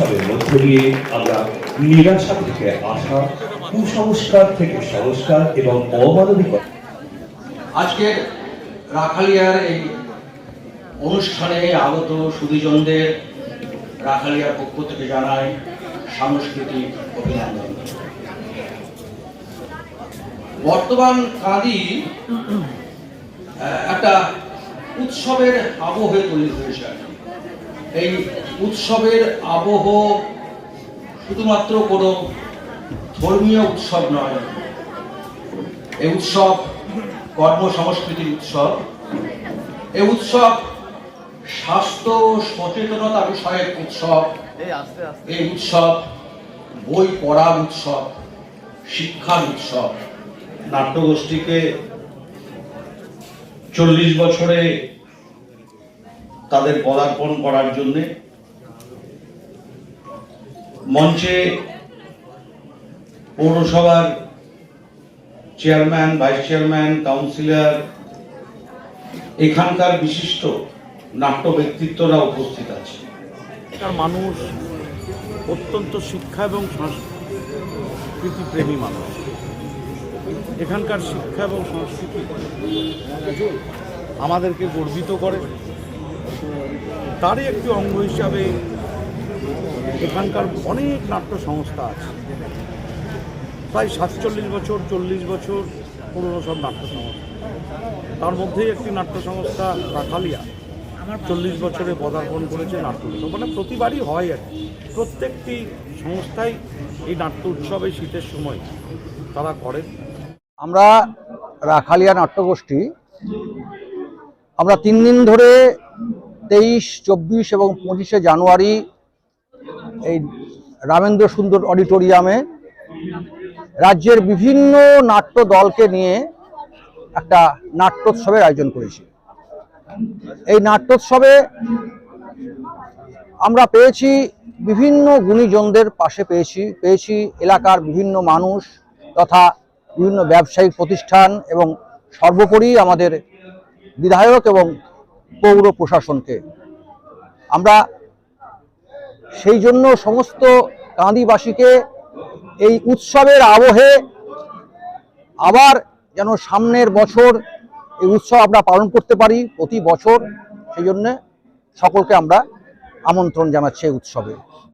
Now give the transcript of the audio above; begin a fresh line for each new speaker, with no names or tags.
উৎসবের মধ্য দিয়ে আমরা নিরাশা থেকে আশা কুসংস্কার থেকে সংস্কার এবং অমানবিকতা
আজকের রাখালিয়ার এই অনুষ্ঠানে আগত সুধীজনদের রাখালিয়ার পক্ষ থেকে জানাই সাংস্কৃতিক অভিনন্দন বর্তমান কাঁদি একটা উৎসবের আবহে তৈরি হয়েছে। এই উৎসবের আবহ শুধুমাত্র কোনো ধর্মীয় উৎসব নয়। এই উৎসব কর্মসংস্কৃতির উৎসব। এই উৎসব স্বাস্থ্য সচেতনতা বিষয়ক উৎসব। এই উৎসব বই পড়ার উৎসব শিক্ষার উৎসব।
নাট্যগোষ্ঠীকে চল্লিশ বছরে তাদের পদার্পণ করার জন্যে মঞ্চে পৌরসভার চেয়ারম্যান, ভাইস চেয়ারম্যান, কাউন্সিলর, এখানকার বিশিষ্ট নাট্য ব্যক্তিত্বরা উপস্থিত আছে।
মানুষ অত্যন্ত শিক্ষা এবং সংস্কৃতি প্রেমী মানুষ। এখানকার শিক্ষা এবং সংস্কৃতি আমাদেরকে গর্বিত করে। তারই একটি অঙ্গ হিসাবে এখানকার অনেক নাট্য সংস্থা আছে। প্রায় সাতচল্লিশ বছর, চল্লিশ বছর পুরনো সব নাট্য সংস্থা। তার মধ্যেই একটি নাট্য সংস্থা রাখালিয়া। চল্লিশ বছরে পদার্পণ করেছে নাট্য উৎসব মানে প্রতিবারই হয় আর। প্রত্যেকটি সংস্থাই এই নাট্য উৎসবে শীতের সময় তারা করেন।
আমরা রাখালিয়া নাট্যগোষ্ঠী আমরা তিন দিন ধরে তেইশ, চব্বিশ এবং পঁচিশে জানুয়ারি এই রামেন্দ্র সুন্দর অডিটোরিয়ামে রাজ্যের বিভিন্ন নাট্য দলকে নিয়ে একটা নাট্যোৎসবের আয়োজন করেছি। এই নাট্যোৎসবে আমরা পেয়েছি বিভিন্ন গুণীজনদের পাশে পেয়েছি পেয়েছি এলাকার বিভিন্ন মানুষ তথা বিভিন্ন ব্যবসায়িক প্রতিষ্ঠান এবং সর্বোপরি আমাদের বিধায়ক এবং পৌর প্রশাসনকে। আমরা সেই জন্য সমস্ত কাঁদিবাসীকে এই উৎসবের আবহে আবার যেন সামনের বছর এই উৎসব আমরা পালন করতে পারি প্রতি বছর, সেই জন্যে সকলকে আমরা আমন্ত্রণ জানাচ্ছি এই উৎসবে।